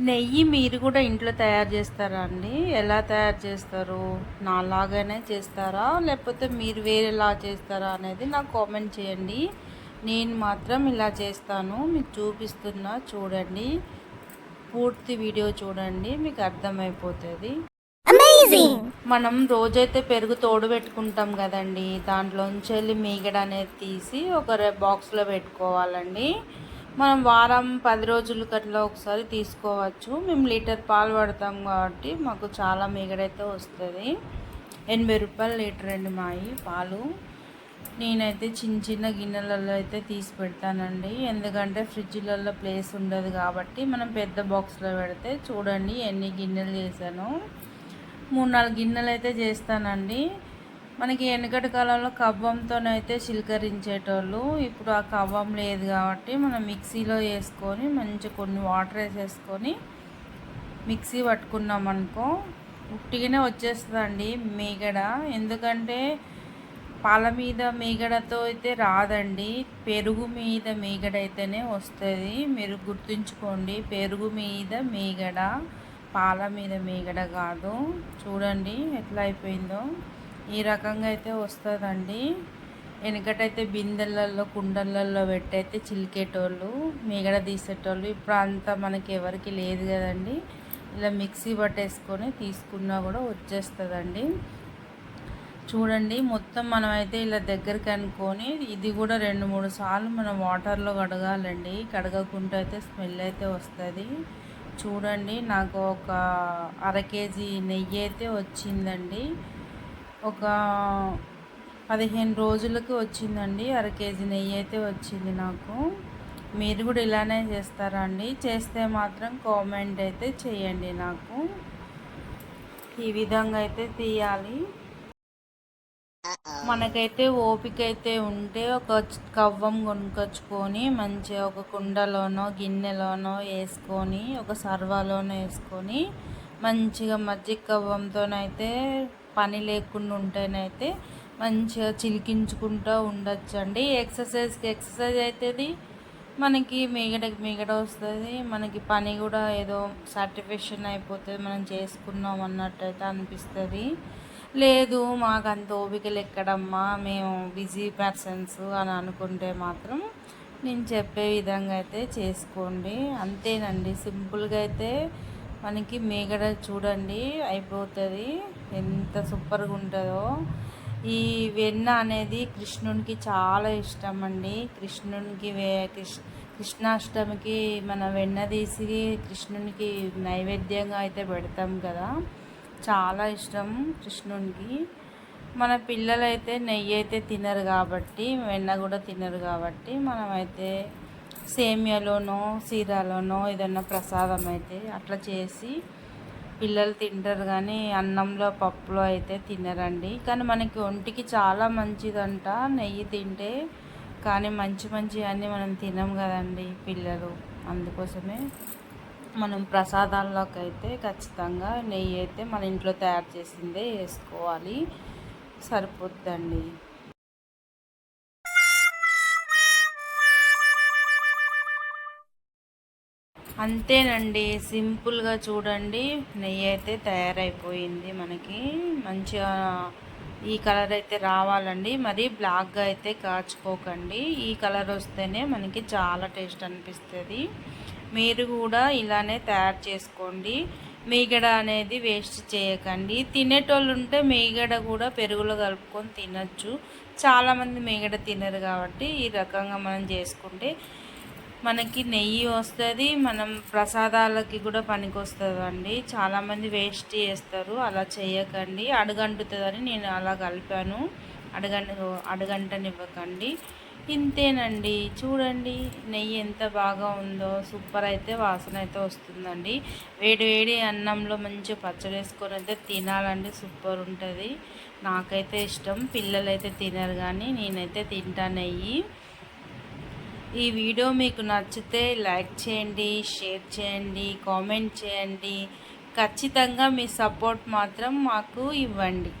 నెయ్యి మీరు కూడా ఇంట్లో తయారు చేస్తారా అండి? ఎలా తయారు చేస్తారు? నాలాగానే చేస్తారా? లేకపోతే మీరు వేరేలా చేస్తారా అనేది నాకు కామెంట్ చేయండి. నేను మాత్రం ఇలా చేస్తాను. మీకు చూపిస్తున్నా చూడండి. పూర్తి వీడియో చూడండి. మీకు అర్థమైపోతుంది. మనం రోజైతే పెరుగు తోడు పెట్టుకుంటాం కదండి. దాంట్లోంచి వెళ్ళి మీగడ అనేది తీసి ఒక బాక్స్లో పెట్టుకోవాలండి. మనం వారం పది రోజులు కట్లా ఒకసారి తీసుకోవచ్చు. మేము లీటర్ పాలు పడతాం కాబట్టి మాకు చాలా మిగడైతే వస్తుంది. ఎనభై రూపాయలు లీటర్ అండి మాయి పాలు. నేనైతే చిన్న చిన్న గిన్నెలలో అయితే తీసి పెడతానండి. ఎందుకంటే ఫ్రిడ్జ్లలో ప్లేస్ ఉండదు కాబట్టి మనం పెద్ద బాక్స్లో పెడితే చూడండి ఎన్ని గిన్నెలు చేశాను. మూడు నాలుగు గిన్నెలు అయితే చేస్తానండి. మనకి వెనుకటి కాలంలో కవ్వంతోనైతే చిలకరించేటోళ్ళు. ఇప్పుడు ఆ కవ్వం లేదు కాబట్టి మనం మిక్సీలో వేసుకొని మంచి కొన్ని వాటర్ వేసేసుకొని మిక్సీ పట్టుకున్నాం అనుకో ఉట్టిగానే వచ్చేస్తుందండి మీగడ. ఎందుకంటే పాల మీద మీగడతో అయితే రాదండి. పెరుగు మీద మీగడ అయితేనే వస్తుంది. మీరు గుర్తుంచుకోండి పెరుగు మీద మీగడ పాల మీద మీగడ కాదు. చూడండి ఎట్లా అయిపోయిందో. ఈ రకంగా అయితే వస్తుందండి. వెనకటైతే బిందెలలో కుండలలో పెట్టయితే చిలికేటోళ్ళు మీగడ తీసేటోళ్ళు. ఇప్పుడు అంత మనకి ఎవరికి లేదు కదండి. ఇలా మిక్సీ పట్టేసుకొని తీసుకున్నా కూడా వచ్చేస్తుందండి. చూడండి మొత్తం మనమైతే ఇలా దగ్గరికి అనుకొని ఇది కూడా రెండు మూడు సార్లు మనం వాటర్లో కడగాలండి. కడగకుండా అయితే స్మెల్ అయితే వస్తుంది. చూడండి నాకు ఒక అర కేజీ నెయ్యి అయితే వచ్చిందండి. ఒక పదిహేను రోజులకు వచ్చిందండి అర కేజీ నెయ్యి అయితే వచ్చింది నాకు. మీరు కూడా ఇలానే చేస్తారా అండి? చేస్తే మాత్రం కామెంట్ అయితే చేయండి నాకు. ఈ విధంగా అయితే తీయాలి. మనకైతే ఓపిక అయితే ఉంటే ఒక కవ్వం కొనుక్కొచ్చుకొని మంచిగా ఒక కుండలోనో గిన్నెలోనో వేసుకొని ఒక సర్వాలోనో వేసుకొని మంచిగా మజ్జిగ కవ్వంతోనైతే పని లేకుండా ఉంటేనైతే మంచిగా చిలికించుకుంటూ ఉండొచ్చు అండి ఎక్సర్సైజ్కి ఎక్సర్సైజ్ అవుతుంది మనకి మిగడకి మిగడ వస్తుంది. మనకి పని కూడా ఏదో సాటిస్ఫాక్షన్ అయిపోతుంది. మనం చేసుకున్నాం అన్నట్టు అయితే అనిపిస్తుంది. లేదు మాకు అంత ఓపికలు ఎక్కడమ్మా మేము బిజీ పర్సన్స్ అని అనుకుంటే మాత్రం నేను చెప్పే విధంగా అయితే చేసుకోండి. అంతేనండి. సింపుల్గా అయితే మనకి మేగడ చూడండి అయిపోతుంది. ఎంత సూపర్గా ఉంటుందో ఈ వెన్న అనేది కృష్ణునికి చాలా ఇష్టం అండి కృష్ణునికి వే కృష్ణ కృష్ణాష్టమికి మన వెన్న తీసి కృష్ణునికి నైవేద్యంగా అయితే పెడతాం కదా. చాలా ఇష్టం కృష్ణునికి. మన పిల్లలైతే నెయ్యి అయితే తినరు కాబట్టి వెన్న కూడా తినరు కాబట్టి మనమైతే సేమియాలోనో సీరాలోనో ఏదన్నా ప్రసాదం అయితే అట్లా చేసి పిల్లలు తింటారు కానీ అన్నంలో పప్పులో అయితే తినరండి. కానీ మనకి ఒంటికి చాలా మంచిదంట నెయ్యి తింటే. కానీ మంచి మంచి అన్నీ మనం తినం కదండి పిల్లలు. అందుకోసమే మనం ప్రసాదాల్లోకి అయితే ఖచ్చితంగా నెయ్యి అయితే మన ఇంట్లో తయారు చేసిందే వేసుకోవాలి. సరిపోద్దండి. అంతేనండి సింపుల్గా చూడండి. నెయ్యి అయితే తయారైపోయింది మనకి. మంచిగా ఈ కలర్ అయితే రావాలండి. మరి బ్లాక్గా అయితే కాచుకోకండి. ఈ కలర్ వస్తేనే మనకి చాలా టేస్ట్ అనిపిస్తుంది. మీరు కూడా ఇలానే తయారు చేసుకోండి. మీగడ అనేది వేస్ట్ చేయకండి. తినేటోళ్ళు ఉంటే మీగడ కూడా పెరుగులో కలుపుకొని తినచ్చు. చాలామంది మీగడ తినరు కాబట్టి ఈ రకంగా మనం చేసుకుంటే మనకి నెయ్యి వస్తుంది మనం ప్రసాదాలకి కూడా పనికి చాలామంది వేస్ట్ చేస్తారు అలా చేయకండి. అడుగంటుతుందని నేను అలా కలిపాను. అడగంట అడగంటనివ్వకండి. ఇంతేనండి. చూడండి నెయ్యి ఎంత బాగా ఉందో సూపర్ అయితే వాసన అయితే వస్తుందండి. వేడి వేడి అన్నంలో మంచి పచ్చడి వేసుకొని అయితే తినాలండి సూపర్ ఉంటుంది. నాకైతే ఇష్టం పిల్లలైతే తినరు కానీ నేనైతే తింటా నెయ్యి. ఈ వీడియో మీకు నచ్చితే లైక్ చేయండి షేర్ చేయండి కామెంట్ చేయండి. ఖచ్చితంగా మీ సపోర్ట్ మాత్రం మాకు ఇవ్వండి.